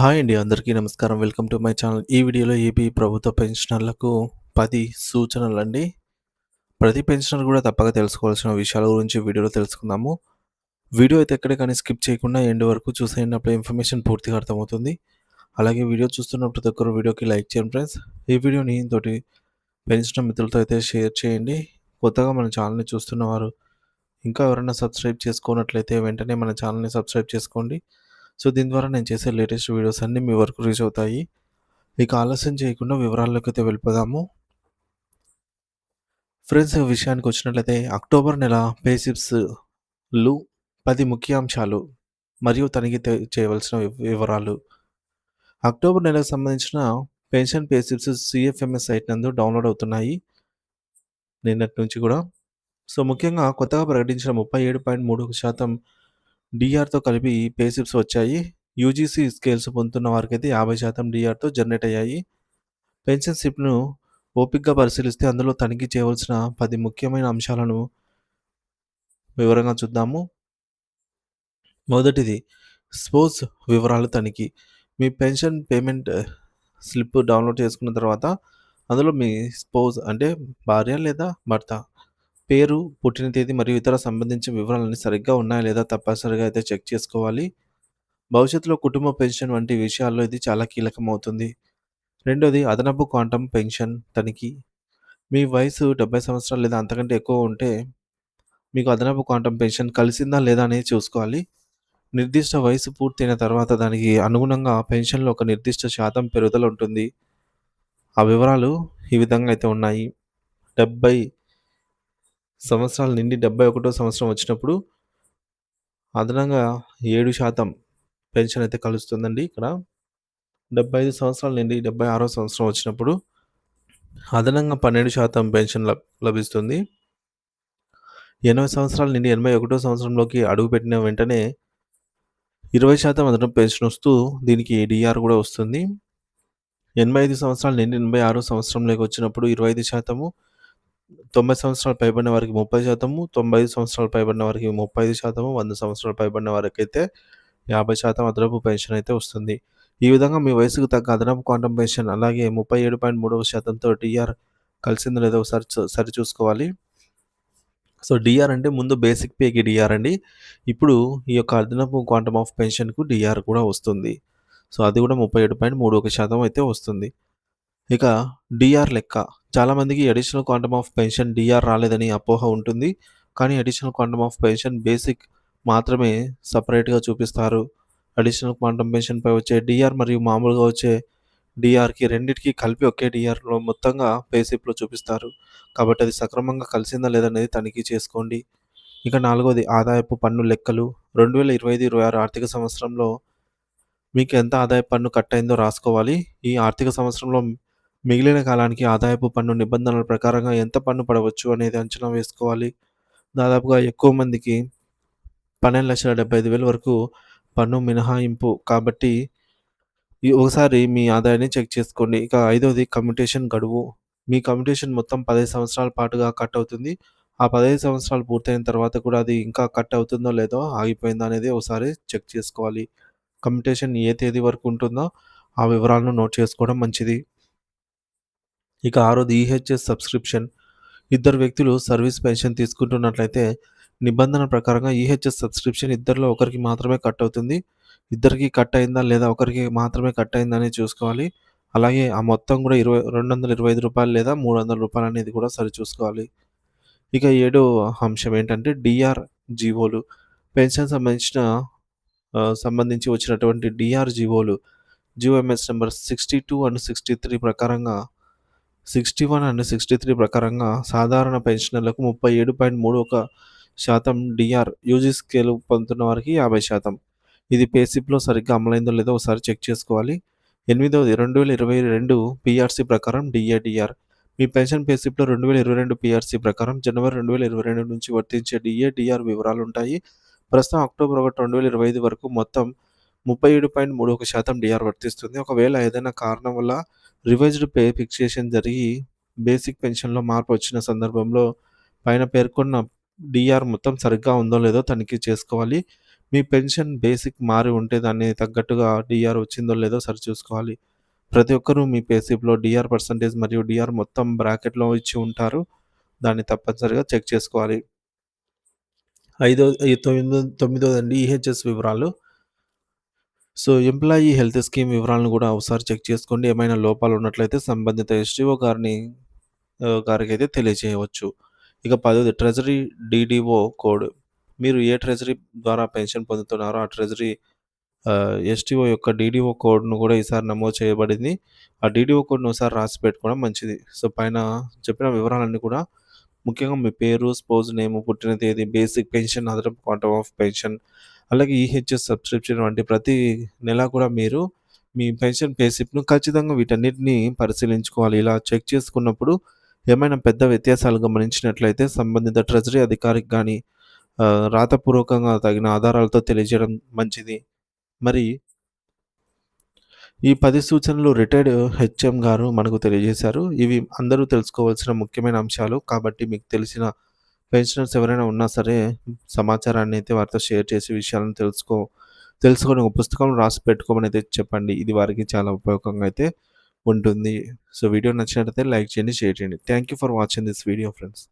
Hi అండి అందరికీ నమస్కారం. Welcome to my channel. ఈ వీడియోలో ఏపీ ప్రభుత్వ పెన్షనర్లకు పది సూచనలు అండి ప్రతి పెన్షనర్ కూడా తప్పక తెలుసుకోవాల్సిన విషయాల గురించి వీడియోలో తెలుసుకుందాము. వీడియో అయితే ఎక్కడే కానీ స్కిప్ చేయకుండా ఎండ్ వరకు చూసేటప్పుడు ఇన్ఫర్మేషన్ పూర్తిగా అర్థమవుతుంది. అలాగే వీడియో చూస్తున్న ప్రతి ఒక్కరు వీడియోకి లైక్ చేయండి ఫ్రెండ్స్. ఈ వీడియోని తోటి పెన్షనర్ మిత్రులతో అయితే షేర్ చేయండి. కొత్తగా మన ఛానల్ని చూస్తున్నవారు ఇంకా ఎవరైనా సబ్స్క్రైబ్ చేసుకున్నట్లయితే వెంటనే మన ఛానల్ని సబ్స్క్రైబ్ చేసుకోండి. సో దీని ద్వారా నేను చేసే లేటెస్ట్ వీడియోస్ అన్నీ మీ వరకు రీచ్ అవుతాయి. ఇక ఆలస్యం చేయకుండా వివరాల్లోకి అయితే వెళ్ళిపోదాము. ఫ్రెండ్స్ విషయానికి వచ్చినట్లయితే అక్టోబర్ నెల పేసిప్స్లు పది ముఖ్యాంశాలు మరియు తనిఖీ చేయవలసిన వివరాలు. అక్టోబర్ నెలకు సంబంధించిన పెన్షన్ పేసిప్స్ సిఎఫ్ఎంఎస్ సైట్ నందు డౌన్లోడ్ అవుతున్నాయి. నిన్నటి నుంచి కూడా. సో ముఖ్యంగా కొత్తగా ప్రకటించిన ముప్పై ఏడు పాయింట్ మూడు శాతం డిఆర్తో కలిపి పేసిప్స్ వచ్చాయి. యూజీసీ స్కేల్స్ పొందుతున్న వారికైతే యాభై శాతం డిఆర్తో జనరేట్ అయ్యాయి. పెన్షన్ స్లిప్ను ఓపిక్గా పరిశీలిస్తే అందులో తనిఖీ చేయవలసిన పది ముఖ్యమైన అంశాలను వివరంగా చూద్దాము. మొదటిది స్పోర్ట్స్ వివరాలు తనిఖీ. మీ పెన్షన్ పేమెంట్ స్లిప్ డౌన్లోడ్ చేసుకున్న తర్వాత అందులో మీ స్పోజ్ అంటే భార్య లేదా భర్త? పేరు పుట్టిన తేదీ మరియు ఇతర సంబంధించిన వివరాలన్నీ సరిగ్గా ఉన్నాయా లేదా తప్పనిసరిగా అయితే చెక్ చేసుకోవాలి. భవిష్యత్తులో కుటుంబ పెన్షన్ వంటి విషయాల్లో ఇది చాలా కీలకమవుతుంది. రెండోది అదనపు క్వాంటం పెన్షన్ తనిఖీ. మీ వయసు డెబ్బై సంవత్సరాలు లేదా అంతకంటే ఎక్కువ ఉంటే మీకు అదనపు క్వాంటం పెన్షన్ కలిసిందా లేదా అనేది చూసుకోవాలి. నిర్దిష్ట వయసు పూర్తయిన తర్వాత దానికి అనుగుణంగా పెన్షన్లో ఒక నిర్దిష్ట శాతం పెరుగుదల ఉంటుంది. ఆ వివరాలు ఈ విధంగా అయితే ఉన్నాయి. డెబ్బై సంవత్సరాల నుండి డెబ్బై ఒకటో సంవత్సరం వచ్చినప్పుడు అదనంగా ఏడు శాతం పెన్షన్ అయితే కలుస్తుందండి ఇక్కడ. డెబ్బై ఐదు సంవత్సరాల నుండి డెబ్బై ఆరో సంవత్సరం వచ్చినప్పుడు అదనంగా పన్నెండు శాతం పెన్షన్ లభ లభిస్తుంది. ఎనభై సంవత్సరాల నుండి ఎనభై ఒకటో సంవత్సరంలోకి అడుగుపెట్టిన వెంటనే ఇరవై శాతం అదనపు పెన్షన్ వస్తూ దీనికి డిఆర్ కూడా వస్తుంది. ఎనభై ఐదు సంవత్సరాల నుండి ఎనభై ఆరో సంవత్సరంలోకి వచ్చినప్పుడు ఇరవై ఐదు శాతము తొంభై సంవత్సరాలు పైబడిన వారికి ముప్పై శాతము తొంభై ఐదు సంవత్సరాలు పైబడిన వారికి ముప్పై ఐదు శాతము వంద సంవత్సరాలు పైబడిన వారికి అయితే యాభై శాతం అదనపు పెన్షన్ అయితే వస్తుంది. ఈ విధంగా మీ వయసుకు తగ్గ అదనపు క్వాంటం పెన్షన్ అలాగే ముప్పై ఏడు పాయింట్ మూడవ శాతంతో డిఆర్ కలిసిందో లేదో ఒకసారి సరి చూసుకోవాలి. సో డిఆర్ అంటే ముందు బేసిక్ పేకి డిఆర్ అండి. ఇప్పుడు ఈ యొక్క అదనపు క్వాంటమ్ ఆఫ్ పెన్షన్కు డిఆర్ కూడా వస్తుంది. సో అది కూడా ముప్పై ఏడు పాయింట్ మూడు ఒక శాతం అయితే వస్తుంది. ఇక డిఆర్ లెక్క. చాలామందికి additional quantum of pension DR రాలేదని అపోహ ఉంటుంది. కానీ additional quantum of pension basic మాత్రమే సపరేట్గా చూపిస్తారు. అడిషనల్ క్వాంటమ్ పెన్షన్పై వచ్చే డిఆర్ మరియు మామూలుగా వచ్చే డిఆర్కి రెండింటికి కలిపి ఒకే డిఆర్లో మొత్తంగా పేసిప్లో చూపిస్తారు. కాబట్టి అది సక్రమంగా కలిసిందా లేదనేది తనిఖీ చేసుకోండి. ఇక నాలుగోది ఆదాయపు పన్ను లెక్కలు. రెండు వేల ఇరవై ఐదు ఇరవై ఆరు ఆర్థిక సంవత్సరంలో మీకు ఎంత ఆదాయ పన్ను కట్ అయిందో రాసుకోవాలి. ఈ ఆర్థిక సంవత్సరంలో మిగిలిన కాలానికి ఆదాయపు పన్ను నిబంధనల ప్రకారంగా ఎంత పన్ను పడవచ్చు అనేది అంచనా వేసుకోవాలి. దాదాపుగా ఎక్కువ మందికి పన్నెండు లక్షల డెబ్బై ఐదు వేల వరకు పన్ను మినహాయింపు. కాబట్టి ఒకసారి మీ ఆదాయాన్ని చెక్ చేసుకోండి. ఇక ఐదవది కమ్యూటేషన్ గడువు. మీ కమ్యూటేషన్ మొత్తం పదహైదు సంవత్సరాల పాటుగా కట్ అవుతుంది. ఆ పదహైదు సంవత్సరాలు పూర్తయిన తర్వాత కూడా అది ఇంకా కట్ అవుతుందో లేదో ఆగిపోయిందో అనేది ఒకసారి చెక్ చేసుకోవాలి. కమ్యూటేషన్ ఏ తేదీ వరకు ఉంటుందో ఆ వివరాలను నోట్ చేసుకోవడం మంచిది. ఇక ఆరోది ఈహెచ్ఎస్ సబ్స్క్రిప్షన్. ఇద్దరు వ్యక్తులు సర్వీస్ పెన్షన్ తీసుకుంటున్నట్లయితే నిబంధన ప్రకారంగా ఈహెచ్ఎస్ సబ్స్క్రిప్షన్ ఇద్దరిలో ఒకరికి మాత్రమే కట్ అవుతుంది. ఇద్దరికి కట్ అయిందా లేదా ఒకరికి మాత్రమే కట్ అయిందా అని చూసుకోవాలి. అలాగే ఆ మొత్తం కూడా ఇరవై రెండు వందల ఇరవై ఐదు రూపాయలు లేదా మూడు వందల రూపాయలు అనేది కూడా సరి చూసుకోవాలి ఇక ఏడో అంశం ఏంటంటే డిఆర్ జీవోలు పెన్షన్ సంబంధించిన సంబంధించి వచ్చినటువంటి డిఆర్ జీవోలు GOMS number sixty two and sixty three ప్రకారంగా sixty one and sixty three ప్రకారంగా సాధారణ పెన్షనర్లకు ముప్పై ఏడు పాయింట్ మూడు ఒక శాతం డిఆర్ యూజీ స్కేల్ పొందుతున్న వారికి యాభై శాతం. ఇది పేసిప్లో సరిగ్గా అమలైందో లేదో ఒకసారి చెక్ చేసుకోవాలి. ఎనిమిదవది రెండు వేల ఇరవై రెండు పిఆర్సీ ప్రకారం డిఏడిఆర్ మీ పెన్షన్ పేసిప్లో రెండు వేల ఇరవై రెండు పిఆర్సీ ప్రకారం జనవరి రెండు వేల ఇరవై రెండు నుంచి వర్తించే డిఏడిఆర్ వివరాలు ఉంటాయి. ప్రస్తుతం అక్టోబర్ ఒకటి రెండు వేల ఇరవై ఐదు వరకు మొత్తం ముప్పై ఏడు పాయింట్ మూడు ఒక శాతం డిఆర్ వర్తిస్తుంది ఒకవేళ ఏదైనా కారణం వల్ల రివైజ్డ్ పే ఫిక్సేషన్ జరిగి బేసిక్ పెన్షన్లో మార్పు వచ్చిన సందర్భంలో పైన పేర్కొన్న డిఆర్ మొత్తం సరిగ్గా ఉందో లేదో తనిఖీ చేసుకోవాలి మీ పెన్షన్ బేసిక్ మారి ఉంటే దాన్ని తగ్గట్టుగా డిఆర్ వచ్చిందో లేదో సరిచూసుకోవాలి. ప్రతి ఒక్కరూ మీ పేసిప్లో డిఆర్ పర్సెంటేజ్ మరియు డిఆర్ మొత్తం బ్రాకెట్‌లో ఇచ్చి ఉంటారు. దాన్ని తప్పనిసరిగా చెక్ చేసుకోవాలి. ఐదో తొమ్మిదో తొమ్మిదోదండి ఈహెచ్ఎస్ వివరాలు. సో, ఎంప్లాయీ హెల్త్ స్కీమ్ వివరాలను కూడా ఒకసారి చెక్ చేసుకోండి. ఏమైనా లోపాలు ఉన్నట్లయితే సంబంధిత ఎస్టీఓ గారిని గారికి గారికైతే తెలియజేయవచ్చు. ఇక పదవది ట్రెజరీ డిడిఓ కోడ్. మీరు ఏ ట్రెజరీ ద్వారా పెన్షన్ పొందుతున్నారో ఆ ట్రెజరీ ఎస్టీఓ యొక్క డీడీఓ కోడ్‌ను కూడా ఈసారి నమోదు చేయబడింది. ఆ డీడీఓ కోడ్ను ఒకసారి రాసి పెట్టుకోవడం మంచిది. సో, పైన చెప్పిన వివరాలన్నీ కూడా ముఖ్యంగా మీ పేరు, స్పోజ్ నేమ్ పుట్టిన తేదీ, బేసిక్ పెన్షన్, అదనపు క్వాంటమ్ ఆఫ్ పెన్షన్, అలాగే ఈహెచ్ఎస్ సబ్స్క్రిప్షన్ వంటి ప్రతి నెల కూడా మీరు మీ పెన్షన్ పేసిప్ను ఖచ్చితంగా వీటన్నిటిని పరిశీలించుకోవాలి. ఇలా చెక్ చేసుకున్నప్పుడు ఏమైనా పెద్ద వ్యత్యాసాలు గమనించినట్లయితే సంబంధిత ట్రెజరీ అధికారికి కానీ రాతపూర్వకంగా తగిన ఆధారాలతో తెలియజేయడం మంచిది. మరి ఈ పది సూచనలు రిటైర్డ్ హెచ్ఎం గారు మనకు తెలియజేశారు. ఇవి అందరూ తెలుసుకోవాల్సిన ముఖ్యమైన అంశాలు. కాబట్టి మీకు తెలిసిన పెన్షనర్స్ ఎవరైనా ఉన్నా సరే సమాచారాన్ని అయితే వారితో షేర్ చేసి విషయాలను తెలుసుకో తెలుసుకొని ఒక పుస్తకం రాసి పెట్టుకోమనైతే చెప్పండి. ఇది వారికి చాలా ఉపయోగంగా అయితే ఉంటుంది. సో, వీడియో నచ్చినట్లయితే లైక్ చేయండి, షేర్ చేయండి. Thank you for watching this video friends.